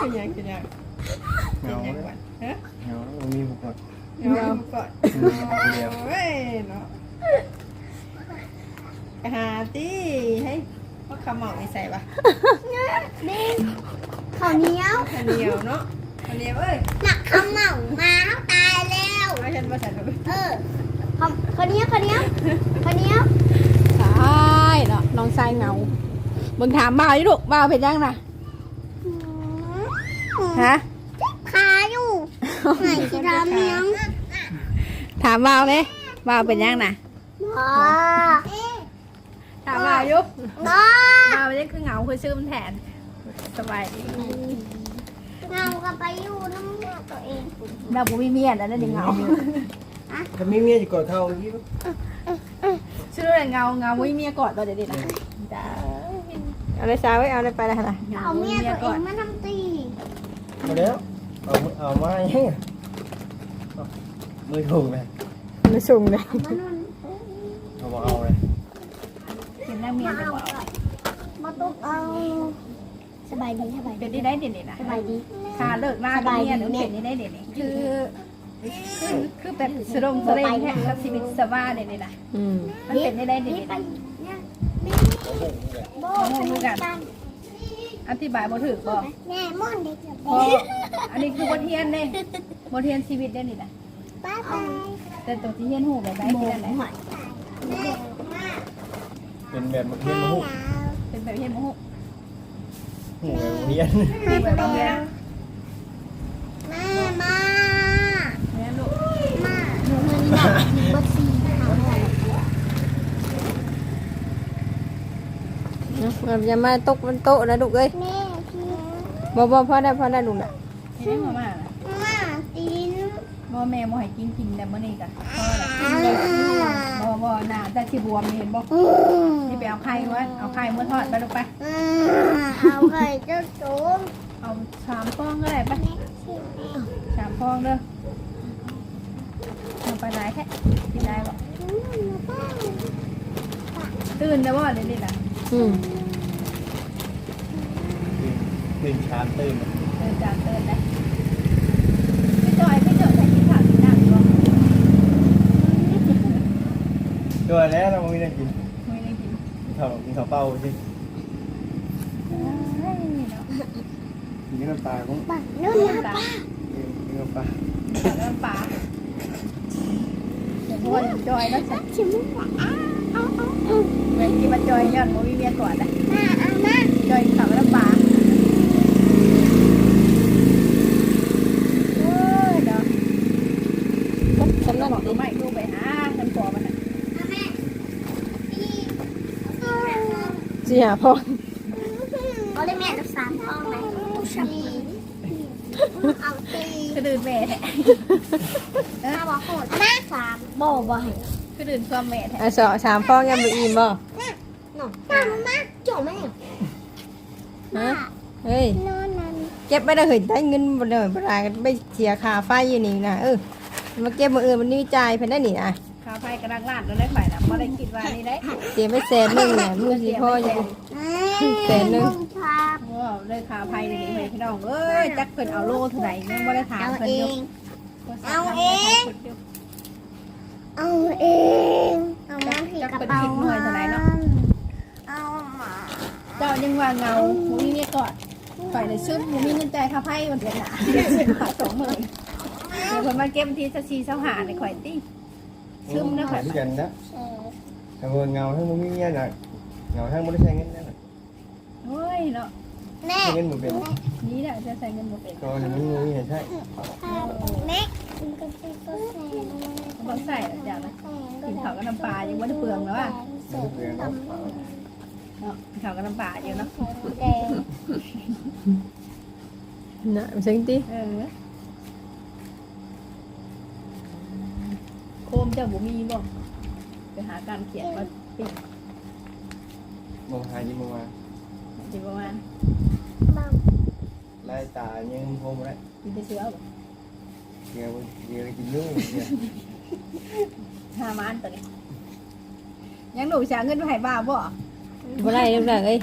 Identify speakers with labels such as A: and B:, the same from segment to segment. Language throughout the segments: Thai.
A: เป็นหยังเป็นหยัง
B: เหงา
A: เป็นหยัง
B: เลย
A: ก่อนฮะ
B: เหงาบ่มีผู้กด
A: เอาก่อน
B: อืมเดียว
A: โอ้ยเนาะไปหาตี้ให้พ่อขาวเหมาไม่ใส่ปะ
C: นี่ข้าวเหนียว
A: ข้าวเหนียวเนาะข้าวเหนียวเอ้ย
C: หนักข้าวเหมามาตายแล้ว
A: เอาฉันมาใส่เลย
C: เออข้าวข้าวเหนียวข้าวเหนียวข้าวเหนียว
D: ใช่เนาะน้องชายเหงามึงถามบ่าวอยู่ลูกบ่าวเป็นยังน่ะ ฮะ
C: ขาอยู่ไหนจะทำเนียง
D: ถามบ่าวเลยบ่าวเป็นยังน่ะ
C: ว้า
D: ถามบ่าวอยู่
C: ว้า
D: บ่าวเป็นยังคือเหงาคือซึมแทนสบายดี
C: เงากับไปอยู่น้ำเมียตัวเอง
D: เราบ่มีเมียแล้วนั่นยังเหงา
B: ถ้ามีเมียจะกดเท่าอีก
D: ชื่ออะไรเหงาเหงาบ่มีเมียกอดตัวเด็ดๆนะจ้าเอาเลยสาวไว้เอาเลยไปเลยนะ
C: เอาเมียตัวเองมาทำตี
B: มาแล้วเอาเอามายังเอามือถูกเลย
D: ไม่สุ่มเลย
C: มานอน
B: เอาบ่เอาเลย
D: เห็นหน้าเมีย
C: มา
D: จะ
C: เอา
D: บอก
C: มาตุกเอาสบายดีสบาย
D: เป็
C: ดี
D: นที่ได้เด่นๆนะ
C: สบายดี
D: คาเลิกหน้ากับเมียหนูเป็นที่ได้เด่นๆคือคือคือแบบสรงสเรงแค่กับชีวิตสบายเด่นๆนะ
E: อืม
D: มันเป็นที่ได้เด่
C: นี่
D: น
C: ไปเนี่ยโบ
D: ๆงงกัน อธิบายบ่ถูกบ่
C: แม่ม่อนเด็กจะ
D: พออันนี้คือบทเรียนเด้บทเรียนชีวิตเด้นี่นะ
C: ป้าไป
D: แต่ตัวที่เรียนหูแบบได้ที่นั่นแหละ
C: แม่มา
B: เป็นแบบเรียนมาหู
D: เป็นแบบเรียนบ่ฮู้
B: หูแบบเรียน
D: มีแบบบางอย่าง
C: แม่มา
D: แม่ลูก
C: มาหนูเงินแบบบัญชีเอาไว้
E: เนาะ อย่ามาตกบนโต๊ะนะลูกเอ้ย
C: แม่พี่
E: บ่บ่พอได้พอได้ลูกน่ะ
D: เฮ็ดมาม่าน่ะ
C: มาตีน
D: บ่แม่บ่ให้กินกินแต่มื้อนี้ก็พอละ
C: อ่
D: บ่บ่น่าแต่สิบวมนี่เห็นบ่
C: อืม
D: นี่ไปเอาไข่ไว้เอาไข่มื้อทอดไปลูกไป
C: เอาไข่เจ้าโจม
D: เอาสามฟองก็ได้ไปสามฟองเด้อเอาไปไหนแค่กินได้บ่ตื่นแล้บ่เดี๋ยวนี้น่ะ
E: อืม
B: ตื่นเช้าตื่น
D: เดินจากเดินได้พี่จอยพี่จอยใส่กินข้าวกินน้ำอยู่บ่
B: ตัวแล้วเราไม่ได้กิน
D: ไม่ได้กิน
B: ข้าวกินข้าวเปล่าสิ
D: เอ้ยเนาะ
B: กินน้ำปลาของ
C: บ้านนู่นนะป้า
B: กินน้ำปลา
D: ข้าวน้ำปลาเดี๋ยวพ่อจอยแล้วใส่
C: ชิมว่าอ้าวเอาเอาเอา
D: เมื่อกี้มาจอยย้อนบ่มีเมียก่อนนะ
C: มาเอามา
D: จอยข้าวน้ำปลาโอ้ยเนาะ
E: สำนัก
D: บอกตัวใหม่ดูไปหาฉันขอมันน่ะ
C: เอาแม่พี่เอา
E: สิ หาพ่อ
C: เอาเลยแม่จะสามห้องไหนชับเอาตี
D: คือดื่นแม่แท้
C: ถ้าบอกโหดนะสามโบบ่ให้
D: คือดื่นความแม่แท้
E: อะสองสามพ่อยังบ่อิ่มบ่
C: หนูตามามาจ่อแม่
E: ฮะเฮ้ยเก็บไปได้เฮ้ยได้เงินบ่ได้บ่ได้ไปเสียค่าไฟอยู่นี่นะเออมาเก็บมื้ออมันนี่จ่ายเพิ่นได้นี่นะ
D: ข้าวไฟกระดังลาดแล้วได้ฝ่ายน่ะบ่ได้คิดว่านี่ได้
E: เสียไปแสนหนึงน่ะมื้อสิพ่ออยู่แสนหนึ่ง
C: พา
D: ว้าวเลยข้าวไฟนี่ให้พี่น้องเอ้ยจักเพิ่นเอาโลเท่าไหร่ยังบ่ได้ถาม
C: เอา
D: เพิ่น
C: เอ
D: อยู่
C: งเอาเองเอาเองเอามาผีกระเป๋าเอาหมา
D: เจ้ายังว่าเงาหมูมีเมียก่อนฝ่ายเลยชุดหมูมีเงินใจข้าวไฟมันเดือนหนาหาสองหมื่นเดี๋ยวคนมาเก็บทีสักสี่เสาหาในข่อยตี้ ซึมนะข่อย
B: ที่กันนะ
C: เออ
B: แต่ว่าเงาทั้งมึงมีเงี้ยน่ะเงาทั้งไม่ได้ใช้เงินนะ
D: เฮ้ยเนาะ
C: แม่
B: ใช้เงินหมดเป็น
D: นี่แหละจะใส่เงินบ่เป็น
B: ก็มึงมีเห็นใช่
C: แม่มันก็จะก็แสน
D: บ่ใส่หรอกจ้ะนะกินข้าวกับน้ำปลายังบ่ได้เปลืองแล้วอะ
B: ไม่เปลี่ยนเนาะ
D: เนาะกินข้าวกับน้ำปลาอยู่เนาะ
C: แดง
E: น่ะจังติ
D: เออ โคมเจ้าบ่มีบ่ไปหาการเขียนมาปิด
B: มองหายิ้มมา
D: สิประมาณ
C: บัง
B: ไล่ตายังโฮมได้
D: กินไปเสือบ่
B: เดี๋ยวเดี๋ยวกินยุ่งเดี๋ยว
D: ห้ามันตัวนี้ยังหนูจะเอาเงินไปให้บ้าบ่
E: บ่ได้ลูกหลานเอ้ย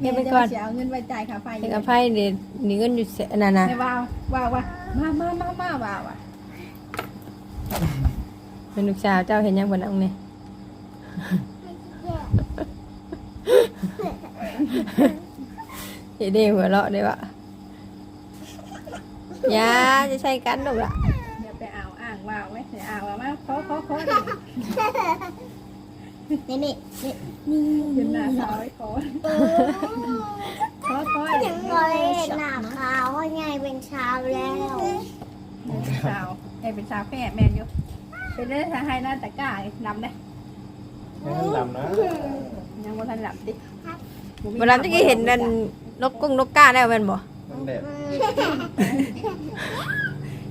E: เก็บไปก่อน
D: แม่จะเอาเงินไว้จ่ายค่าไฟ
E: เอกภัยเดี๋ยวนี่เงินอยู่เสนั่นน่ะ
D: แม่ว่าว่าว่ามามามามาว่าว่า
E: เป็นลูกสาวเจ้าเห็นยังบ่นำนี่เฮ็ดได้หัวเราะได้บ่อย่าจะใช้กันดอกล่ะ
D: เดี๋ยวไปเอาอ่างว่าไว้เดี๋ยวเอาว่ามาขอขอขอ
C: นี่นี่นี่นี่
D: ยืนหน้าสาวไว้ขอ
C: เออ
D: ขอขอ
C: ถึงเลยหน้าขาวว่าไงเป็น เช้าแล้ว
D: เป็นสาวเอ้ยเป็นสาวแฝดแมนอยู่เป็นได้ทางให้หน้าตะกร้าลำได้
B: ไม่ต้องดำนะ
D: ยังบ่ทันลำดิ
E: เวลาที่เห็นนั่นนกกุ้งนกกาแล้วแม่นบ่
B: มันแดด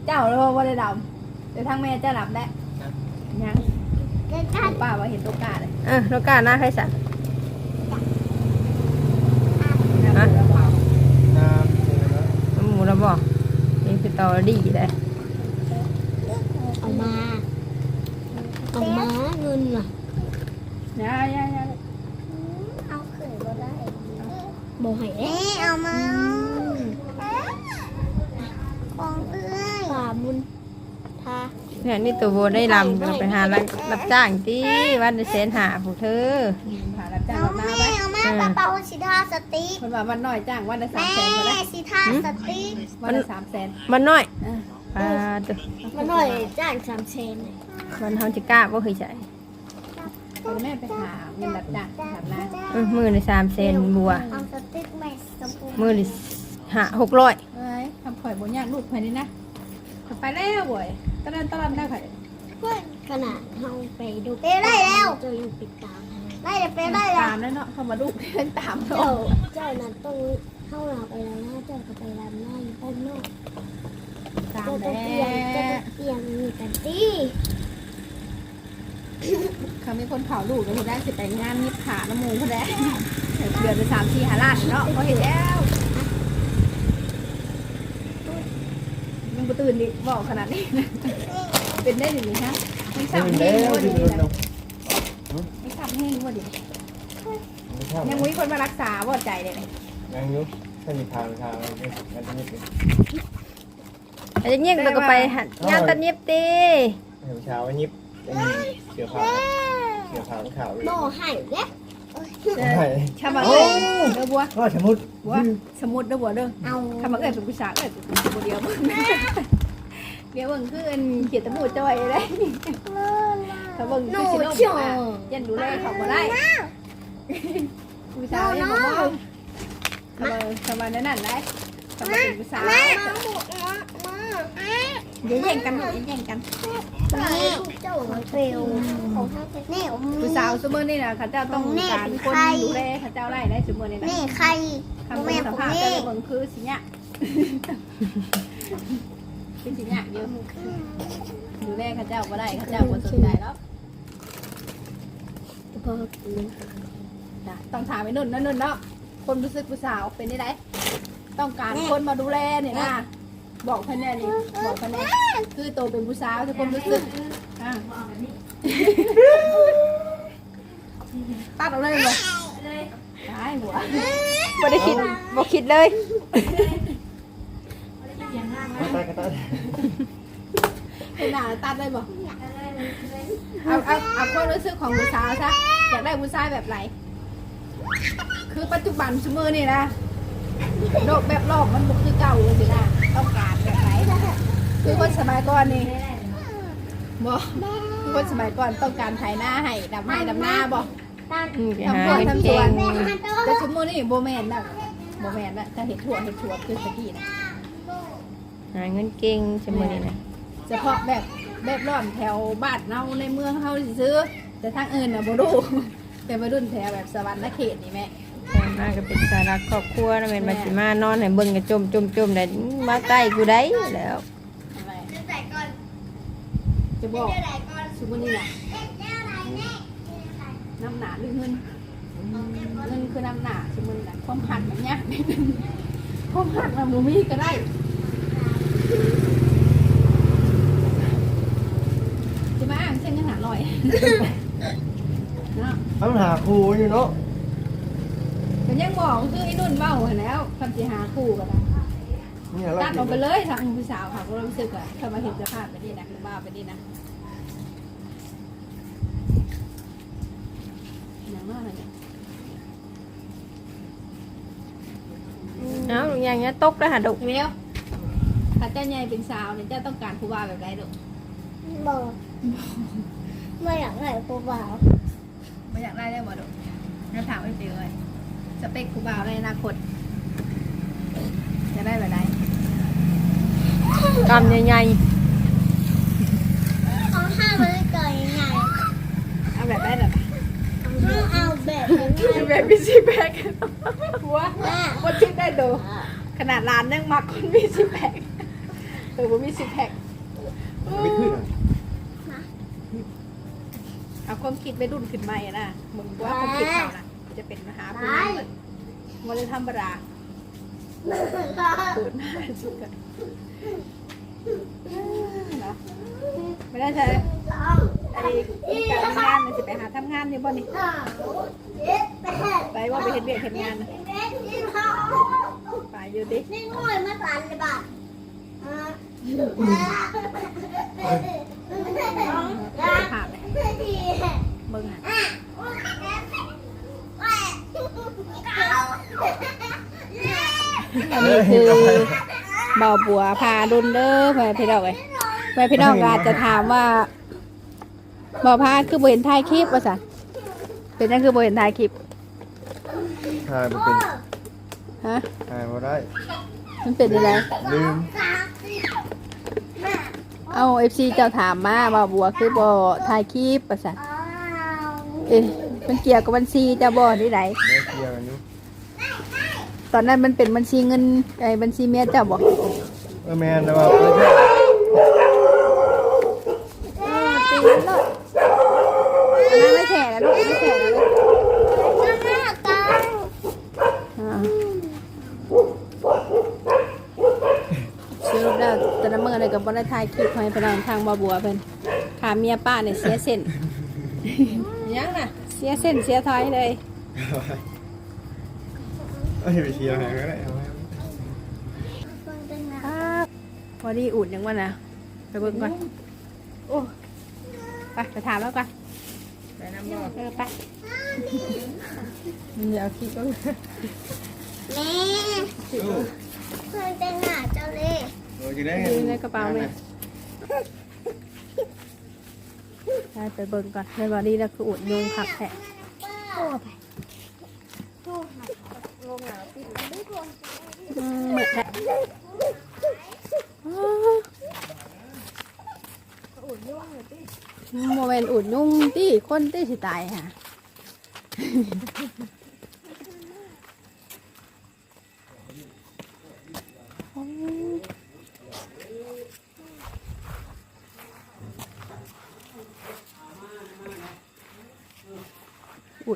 D: เจ้าแล้วว่าได้ลำแต่ทางแม่เจ้าลำได้ยัง
C: ก็ท่าน
D: ป้าว่าเห็นตัวกาเลย
E: เออนกกาหน้าใครสั่น
D: นะ
B: น้ำเจอแล้ว
E: หมูแล้วบ่นี่คือตอรี่เลย
C: เอามา เอามาเงินอะ
D: ยายายา
C: เอาขึ้นก็ได้บอกให้เอ๊ะเอามาของเอื้อยฝ่ามุนทา
E: เนี่ยนี่ตัวโบได้ลำก็ไปหารับรับจ้างที่วันละแสนหาผู้เธอ
D: หารับจ้าง
C: เอา
D: แบบ
C: แม่
D: น้าไว้
C: เอาแม่กระเป๋าสีทาสติ๊ก
D: คนว่าวันน้อยจ้างวันละสาม
C: แม่
D: แสนก็ได้
C: สีทาสติ๊ก
D: วันละสามแสน
E: มันน้อย
D: อะ
E: ปลาตัว
C: มันหน่อยจ้างสามเชน
E: มันเฮาจะกล้าบ่เคยใช้
D: คนแม่ไปหาเงินรับจ้างทำนา
E: เออมือในสามเซนบัว
C: เอาสติ๊กแม่สปู
E: มือในหาหกร้อย
D: เอ้ยทำข่อยบนยากลูกข่อยนี่นะไปแล้วบ่อยตะลันตะลันได้ข่อย
C: ขนาดเราไปดูเปได้แล้วเจ้ายังปิดตาได้เลยเปได้แล้
D: ตาวมแล้วเนาะเขามาลูกเดินตามเนาะ
C: เจ้าเจ้านั้นต้องเข้าเราไปแล้วนะเจ้าก็ไปรำหน้าอยู่ด้านนอก
D: ตาม
C: เจ้าจะ
D: แล้
C: เปลี่ยนเจ้าวจะเปลี่ยนมีกันตี
D: เขามีคนเผาลูกแล้วคนได้สิไปงานนิพขาน้ำมูเขาได้เดือนไปสามสี่หาล้านเนาะเขาเห็นแล้วยังบ่ตื่นดิบอกขนาดนี้นะเป็นได้หรือฮะไม่ทราบ
B: เป็น
D: แห้ง
B: แล้ว
D: ว่า
B: ที่
D: ดิ
B: โดนเรา
D: ไม่ทราบแห้งว่าดิ
B: ไม่ใช่
D: ยังมีคนมารักษาบ่ใจเลย
B: ยังอยู่ถ้ามีทางทางอะไรก็อันนี้เป็น
E: อาจจะเงียบแล้วก็ไปหัดงานตัดเย็บตี
B: เห็นเช้าวันยิบเป็นเสือขาวเสือขาวขาวเลย
C: โม่ให้เด้
B: ใช่
D: ชาบังเอ้ยเด้อบัว
B: ก็สมมติ
D: บัวสมุดเด้อบัวเด้อ
C: เอา
D: คำว่าเอ้ยเป็นผู้ชายเอ้ยเป็นผู้เดียวมึงเดี๋ยวเบิ่งคืออันเขียนตะบูจอยเลยถ้าเบิ่ง
C: ห
D: คื
C: นู
D: อสิโน
C: เชียว
D: อะยันดูแลเขาบ่ได้ผู้ชายยังบ่มองทำไมทำไมนั่นนั่นได้ทำไมเป็นผู้ชาย
C: มาบุกมามา
D: เดี๋ยวแย่งกันเดี๋ยวแย่งกัน
C: นี่เจ้าเฟลของนี่
D: ผู้สาวซุมื้อนี่น่ะเขาเจ้าต้องการคนดูแลเขาเจ้าไล่ได้ซุมื้อนี่นะ
C: นี่ใคร
D: คำเป็นสภาพแต่ละเบิ่งคือสิเนี่ยเป็นสิเนี่ยเยอะดูแลเขาเจ้าก็ได้เขาเจ้าก็สนใจแล้วนะต้องถามไอ้นุ่นนะนุ่นเนาะคนรู้สึกผู้สาวเป็นได้ไดต้องการคนมาดูแลเนี่ยนะ บอกเพิ่นแน่นี่บอกเพิ่นแน่คือโตเป็นผู้สาวทุกคนรู้สึกอะตัดเอาเลยเลยได้หัว
E: บ่ได้คิดบ่คิดเลย
B: ก็ตายก็ตาย
D: เป็นหนาตัดได้บ่เอาเอาเอาความรู้สึกของผู้สาวซะอยากได้ผู้ชายแบบไหนคือปัจจุบันสมือนี่นะ โลกแบบโลกมันบุกคือเก่าเลยสินะต้องการแบบไหนคือคนสมัยก่อนนี่บ่คือคนสมัยก่อนต้องการไถนาให้ดำให้ดำหน้าบ่
E: อืมไป
D: ทำ
E: หา
D: พวก
E: เงิน
D: ทำส
E: เก่
D: วน
E: ง
D: แต่สมือนี่โบแมนนะโบแมนนะถ้าเห็ดถั่วเห็ดถั่วคือสกี้นะ
E: หาเงินเก่งจังมื้อนี้นะ
D: เฉพาะแบบแบบร่อนแถวบ้านเราในเมืองเฮาสิซื้อ แต่ทางอื่นน่ะบ่รู้เป็นวัยรุ่นแถวแบบสวรรค์เขตนี่แม่
E: แต่ มาก็เป็นสาระครอบครัวนะแม่นมาสิมานอนให้เบิ่งก็จมจมจมได้มาใกล้กูได้แล้ว
D: อะไรจะบอกสุวรรณีน่ะน้ำหนาหรือเงินเงินคือน้ำหนาสุวรรณีน่ะความหักแบบเนี้ยความหักน่ะบ่มีก็ได้จะมาอ่านเส้นยังหาลอยเนาะ
B: ต้องหาครูอยู่เนาะ
D: ไปมัน ยังบอกคือไอ้นุ่นเบ้าหั้นแล้วคำสิหาคู่กันนะ
B: นี่อะไร
D: ตัดออกไปเลยทางผู้สาวค่ะก็รู้สึกว่าถ้ามาเห็นสภาพไปนี่นะคือบ้าไปนี่นะอย่างนั้นอะไรเนี่ย
E: เอ้าลุงยังเงี้ยตกแล้วหาดุ
D: เมียวถ้าเจ้าใหญ่เป็นสาวเนี่ยเจ้าต้องการผู้บ่าวแบบไรลูก
C: บอกไม่อยากได้ผู้บ่าว
D: ไม่อยากได้ได้บ่ลูกงั้นถามไม่เปลี่ยนเลย สเปคผู้บ่าวในอนาคต จะได้แบบไร
E: กำใหญ่
C: เอาห้ามันเกิดยังไง
D: เอาแบบได้แบบ
C: ห้าเอาแบบยังไง
D: แบบมีซีแพคหัว
C: แม่
D: ว่าคิดได้ดูขนาดร้านยังมักคนมีซีแพคเออว่ามีซีแพค
B: ไม่ขึ้นอะ
D: เอาความคิดไปรุ่นขึ้นใหม่อะนะมึงว่าความคิดเขานะ จะเป็นมหาภูมิมันเลยธรรมดาเปิดหน้าสุดกันเนาะไม่ได้ใช่ไอ้การทำงานมันจะไปหาทำงานอยู่บ่นี่ไปว่าไปเห็นเบียกเห็นงานนะไปอยู่ดิ
C: นี่งวยมาตันเลยบ้า
D: ภาพเลยมึงอะ อันนี้คือเบาบัวพาดุนเด้อแม่พี่น้องเอ้ยแม่พี่น้องก็อาจจะถามว่าเบาพาคือบ่เห็นถ่ายคลิปว่าซะเป็นนั่นคือบ่เห็นถ่ายคลิป
B: ถ่ายบ่เป็น
D: ฮะ
B: ถ่ายบ่ได้
D: มันเป็นยังไง
B: ลืม
D: เอา FC เจ้าถามมาเบาบัวคือบ่ถ่ายคลิปว่าซะเอ๊ะมันเกี่ยวกับบัญชีเจ้าบ่ที่ไหน
B: ไม่เคลียร์กันอยู่
D: ตอนนั้นมันเป็นบัญชีเงินไอ้บัญชีเมียเจ้าบ่
B: เออแมนแต่ว่าไม่ใช่
D: ตีเลยอันนั้นไม่แฉแล้วลูกไม่แฉแล้วลูกอ่าสรุปแล้วแต่ละเมื่อเลยกับบนถ่ายคลิปให้ไปนอนทางบาบัวเพิ่นขาเมียป้าเนี่ยเสียเส้น
A: ยังน่ะ
D: เสียเส้นเสียท้อยเลย
B: เอาไปเคลียร์ให้ก็ได้เอาไว้
D: ครับพอดีอุดยังวะนะไปเบิ่งก่อนโอ้ไปไปถามแล้วกัน
A: ไปน้ำบ่
D: เออไป
E: ๆเดี๋ยวคิดว่า
C: แม่เพื่อนแต่งหน้าเจ้าเล่
B: เออจะได้
D: อยู่ในกระเป๋าเลยไปไปเบิ่งก่อนในบอดี้แล้วคืออุดยุงขับแผล
C: โอ้ไป
D: อืม เหมือนแหละโมเมนอุดนุ่งตี้คนตี้สิตายค่ะอุ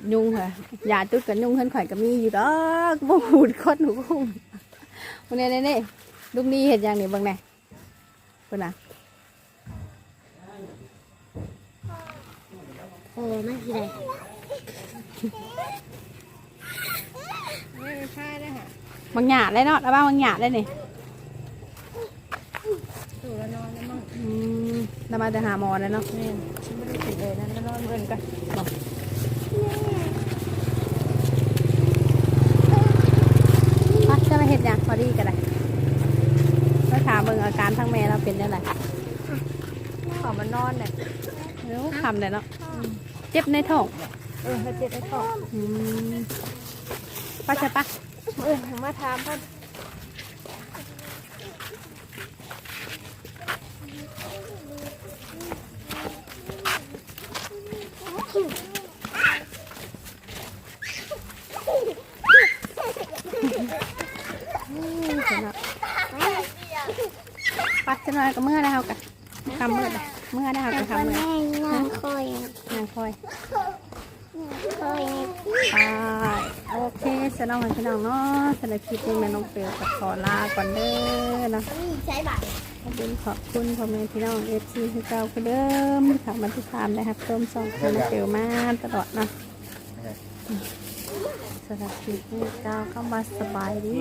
D: ดยุงค่ะยาจุดกันยุงขึ้นข่อยก็มีอยู่ดอกบ่อุดคนหนูคุ้มวันนี้นี่นี่ลูกนี้เห็นอย่างนี้บ้างไงเพื่อนน่ะ
C: โอ้ไม่คือไร
A: ไม่ใช่ได้ค่ะ
D: บางหยาดเลยเนาะแล้วบ้างบางหยาดเลยนี่
A: ตู่แล้วนอนแล้วมั่ง
D: อืมแล้วมาจะหาหมอแล้วเนาะ
A: แม่ฉันไม่ได้ติดเลยนั่นแล้วนอนเบิ่นกัน
D: พักจะมาเห็นอย่างพอดีกันเลยแล้วถามเบิ่งอาการทั้งแม่เราเป็นยังไง
A: ขอมานอนเนี่ย
D: รู้คำเลยเนาะเจ็บในท้อง
A: เออถ้าเจ็บไอ้ท้อง
D: อืมป้าใช่ปะ
A: เออมาถามเพิ่น
D: ปัดจะน้อย ก็เมื่อได้เฮากันคำเมื่อได้เมื่อได้เฮา
C: แต่
D: กัน
C: คน
D: คำเมื่อ
C: แม่นางคอย
D: นางคอย
C: คอย
D: ไปโอเคสนองให้พี่น้องเนาะสำหรับคลิปนี้แม่น้องเฟลก็ขอลาก่อนเด้อเนาะ
C: นี่ใช้บัตร
D: ขอบคุณขอบคุณพ่อแม่พี่น้องเอฟซีที่เก่าคือเดิมที่ขับมาที่ตามนะครับต้มสองคนเฟลมาตลอดเนาะสสำหรับคลิปนี้ก็เข้ามาสบายดี